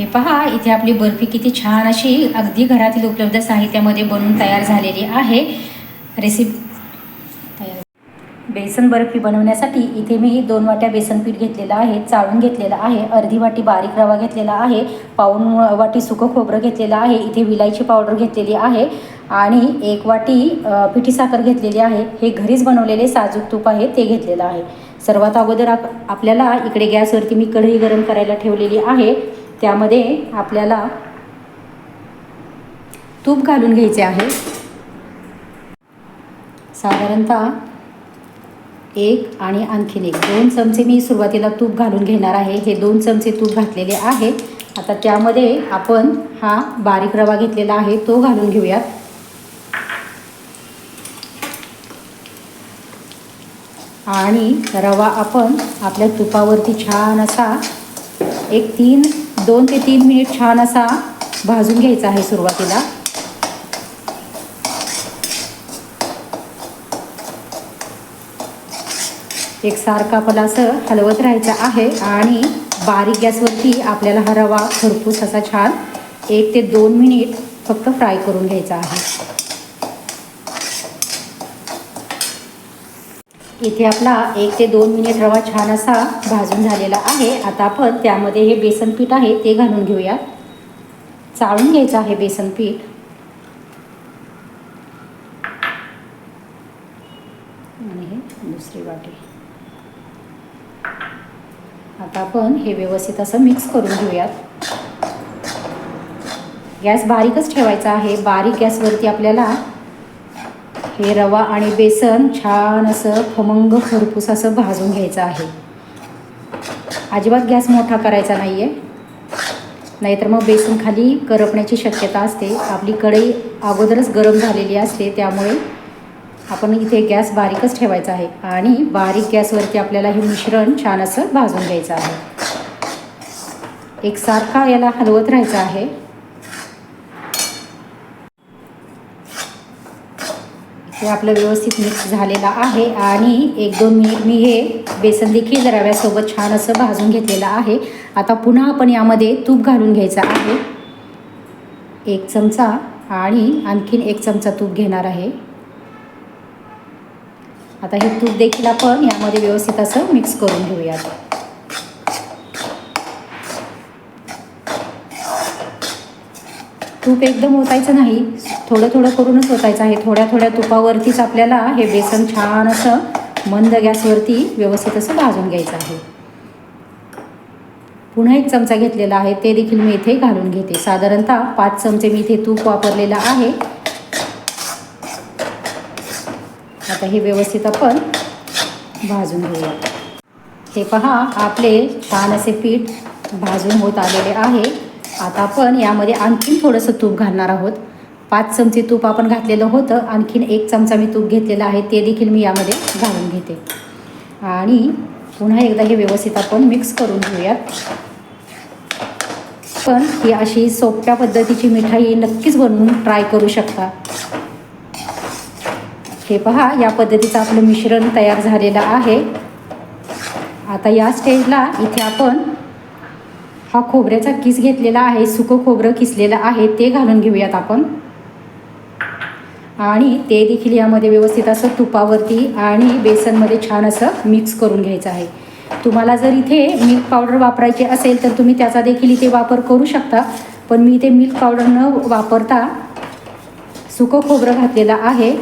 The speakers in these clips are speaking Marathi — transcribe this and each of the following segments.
हे पहा इथे आपली बर्फी किती छान अशी अगदी घरातील उपलब्ध साहित्यामध्ये बनवून तयार झालेली आहे. रेसिपी बेसन बर्फी बनवण्यासाठी इथे मी दोन वाट्या बेसन पीठ घेतलेलं आहे चाळून घेतलेलं आहे अर्धी वाटी बारीक रवा घेतलेला आहे पाऊन वाटी सुकं खोबरं घेतलेलं आहे इथे विलायची पावडर घेतलेली आहे आणि एक वाटी पिठी साखर घेतलेली आहे. हे घरीच बनवलेले साजूक तूप आहे ते घेतलेलं आहे. सर्वात अगोदर आप आपल्याला इकडे गॅसवरती मी कढई गरम करायला ठेवलेली आहे. त्यामध्ये आपल्याला तूप घालून घ्यायचे आहे. साधारणतः एक आणि आणखीन एक. दोन चमचे मी सुरुवातीला तूप घालून घेणार आहे. हे दोन चमचे तूप घातलेले आहे आता त्यामध्ये आपण हा बारीक रवा घेतलेला आहे तो घालून घेऊयात. आणि रवा आपण आपल्या तुपावरती छान असा एक तीन दोन ते तीन मिनिट छान असा भाजून घ्यायचा आहे सुरुवातीला. एक सारखा आपल्याला असं हलवत राहायचं आहे आणि बारीक गॅसवरती आपल्याला हा रवा खरपूस असा छान एक ते दोन मिनिट फक्त फ्राय करून घ्यायचा आहे. इथे आपला एक ते दोन मिनिट रवा छान असा भाजून झालेला आहे. आता आपण त्यामध्ये हे बेसन पीठ आहे ते घालून घेऊया. चाळून घ्यायचं आहे बेसन पीठ. आणि हे दुसरी वाटी. आता आपण हे व्यवस्थित असं मिक्स करून घेऊयात. गॅस बारीकच ठेवायचा आहे. बारीक गॅसवरती आपल्याला हे रवा आणि बेसन छान असं खमंग खरपूस असं भाजून घ्यायचं आहे. अजिबात गॅस मोठा करायचा नाही आहे नाहीतर मग बेसन खाली करपण्याची शक्यता असते. आपली कढई अगोदरच गरम झालेली असते त्यामुळे आपण इथे गॅस बारीकच ठेवायचा आहे आणि बारीक गॅसवरती आपल्याला हे मिश्रण छान असं भाजून घ्यायचं आहे. एकसारखा याला हलवत राहायचं आहे. हे आपलं व्यवस्थित मिक्स झालेलं आहे आणि एक दोन मिनिट मी हे बेसन देखील रव्यासोबत छान असं भाजून घेतलेलं आहे. आता पुन्हा आपण यामध्ये तूप घालून घ्यायचं आहे. एक चमचा आणि आणखीन एक चमचा तूप घेणार आहे. आता हे तूप देखील आपण यामध्ये व्यवस्थित असं मिक्स करून घेऊयात. तूप एकदम ओतायचं नाही. थोडं थोडं करूनच ओतायचं आहे. थोड्या थोड्या तुपावरतीच आपल्याला हे बेसन छान असं मंद गॅसवरती व्यवस्थित असं भाजून घ्यायचं आहे. पुन्हा एक चमचा घेतलेला आहे. ते देखील मी इथे घालून घेते. साधारणतः पाच चमचे मी इथे तूप वापरलेलं आहे. आता हे व्यवस्थित आपण भाजून घेऊया. हे पहा आपले छान असे पीठ भाजून होत आलेले आहे. आता आपण यामध्ये आणखीन थोडंसं तूप घालणार आहोत. पाच चमचे तूप आपण घातलेलं होतं. आणखीन एक चमचा मी तूप घेतलेला आहे. ते देखील मी यामध्ये घालून घेते. आणि पुन्हा एकदा हे व्यवस्थित आपण मिक्स करून घेऊयात. पण ही अशी सोप्या पद्धतीची मिठाई नक्कीच बनवून ट्राय करू शकता. हे पहा या पद्धतीचं आपलं मिश्रण तयार झालेलं आहे. आता या स्टेजला इथे आपण हा खोबऱ्याचा किस घेतलेला आहे सुकं खोबरं किसलेलं आहे ते घालून घेऊयात आपण. आणि ते देखील यामध्ये व्यवस्थित असं तुपावरती आणि बेसनमध्ये छान असं मिक्स करून घ्यायचं आहे. तुम्हाला जर इथे मिल्क पावडर वापरायची असेल तर तुम्ही त्याचा देखील इथे वापर करू शकता. पण मी इथे मिल्क पावडर न वापरता सुकं खोबरं घातलेलं आहे.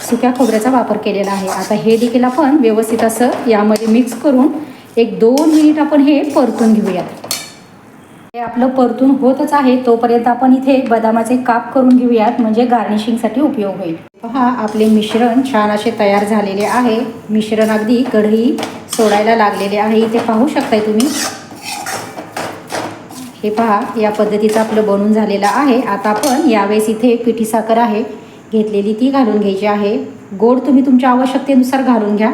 सुक्या खोबऱ्याचा वापर केलेला आहे. आता हे देखील आपण व्यवस्थित असं यामध्ये मिक्स करून एक दोन मिनिट आपण हे परतून घेऊयात. हे आपलं परतून होतच आहे तोपर्यंत आपण इथे बदामाचे काप करून घेऊयात म्हणजे गार्निशिंगसाठी उपयोग होईल. पहा आपले मिश्रण छान असे तयार झालेले आहे. मिश्रण अगदी कढई सोडायला लागलेले आहे. इथे पाहू शकताय तुम्ही? हे पहा या पद्धतीचं आपलं बनून झालेलं आहे. आता आपण यावेळेस इथे पिठी साखर आहे घेतलेली ती घालून घ्यायची आहे. गोड तुम्ही तुमच्या आवश्यकतेनुसार घालून घ्या.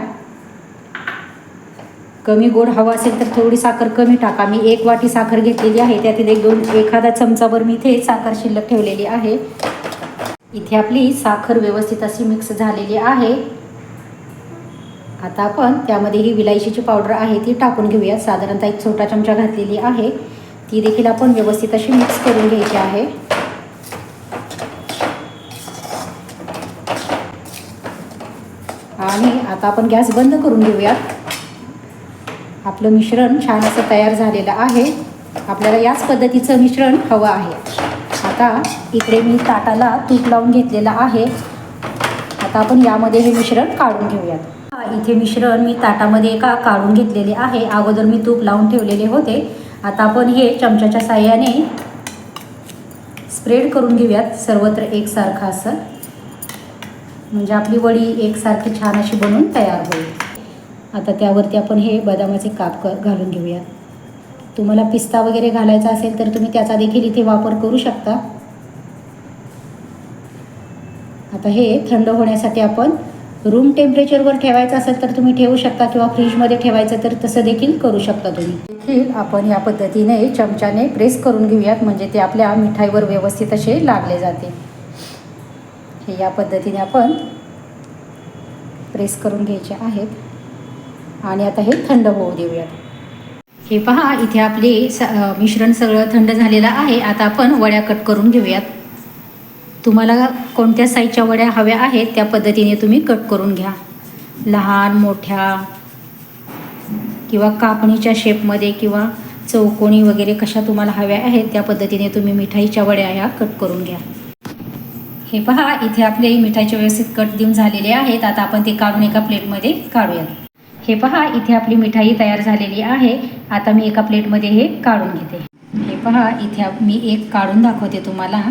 कमी गोड हवा असेल तर थोडी साखर कमी टाका. मी एक वाटी साखर घेतलेली आहे. त्यातील एक दोन एखादा चमचाभर मी इथे साखर शिल्लक ठेवलेली आहे. इथे आपली साखर व्यवस्थित अशी मिक्स झालेली आहे. आता आपण त्यामध्ये ही विलायचीची पावडर आहे ती टाकून घेऊया. साधारणतः एक छोटा चमचा घातलेली आहे. ती देखील आपण व्यवस्थित अशी मिक्स करून घ्यायची आहे. आणि आता आपण गॅस बंद करून घेऊयात. आपलं मिश्रण छान असं तयार झालेलं आहे. आपल्याला याच पद्धतीचं मिश्रण हवं आहे. आता इकडे मी ताटाला तूप लावून घेतलेलं आहे. आता आपण यामध्ये हे मिश्रण काढून घेऊयात. इथे मिश्रण मी ताटामध्ये एका काढून घेतलेले आहे? अगोदर मी तूप लावून ठेवलेले होते. आता आपण हे चमच्याच्या साह्याने स्प्रेड करून घेऊयात. सर्वत्र एकसारखं असं. म्हणजे आपली वडी एकसारखी छान अशी बनून तयार होईल. आता त्यावरती आपण हे बदामाचे काप क घालून घेऊयात. तुम्हाला पिस्ता वगैरे घालायचा असेल तर तुम्ही त्याचा देखील इथे वापर करू शकता. आता हे थंड होण्यासाठी आपण रूम टेम्परेचरवर ठेवायचं असेल तर तुम्ही ठेवू शकता किंवा फ्रीजमध्ये ठेवायचं तर तसं देखील करू शकता तुम्ही. देखील आपण या पद्धतीने चमच्याने प्रेस करून घेऊयात म्हणजे ते आपल्या मिठाईवर व्यवस्थित असे लागले जाते. हे या पद्धतीने आपण प्रेस करून घ्यायचे आहेत. आणि आता हे थंड होऊ देऊयात. हे पहा इथे आपले स मिश्रण सगळं थंड झालेलं आहे. आता आपण वड्या कट करून घेऊयात. तुम्हाला कोणत्या साईजच्या वड्या हव्या आहेत त्या पद्धतीने तुम्ही कट करून घ्या. लहान मोठ्या किंवा कापणीच्या शेपमध्ये किंवा चौकोनी वगैरे कशा तुम्हाला हव्या आहेत त्या पद्धतीने तुम्ही मिठाईच्या वड्या ह्या कट करून घ्या. हे पहा इथे आपले मिठाईचे व्यवस्थित कट देऊन झालेले आहेत. आता आपण ते काढून एका प्लेटमध्ये काढूयात. हे पहा इथे आपली मिठाई तयार झालेली आहे. आता मी एका प्लेटमध्ये हे काढून घेते. हे पहा इथे मी एक काढून दाखवते तुम्हाला.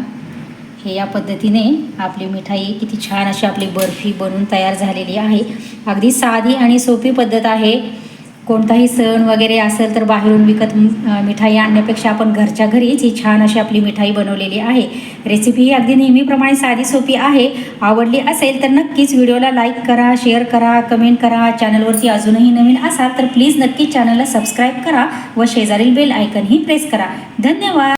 हे या पद्धतीने आपली मिठाई किती छान अशी आपली बर्फी बनून तयार झालेली आहे. अगदी साधी आणि सोपी पद्धत आहे. कोणताही सण वगैरे असेल तर बाहेरून विकत मिठाई आणण्यापेक्षा आपण घरच्या घरीच ही छान अशी आपली मिठाई बनवलेली आहे. रेसिपी ही अगदी नेहमीप्रमाणे साधी सोपी आहे. आवडली असेल तर नक्कीच व्हिडिओला लाईक करा शेअर करा कमेंट करा. चॅनलवरती अजूनही नवीन असाल तर प्लीज नक्कीच चॅनलला सबस्क्राईब करा व शेजारील बेल आयकनही प्रेस करा. धन्यवाद!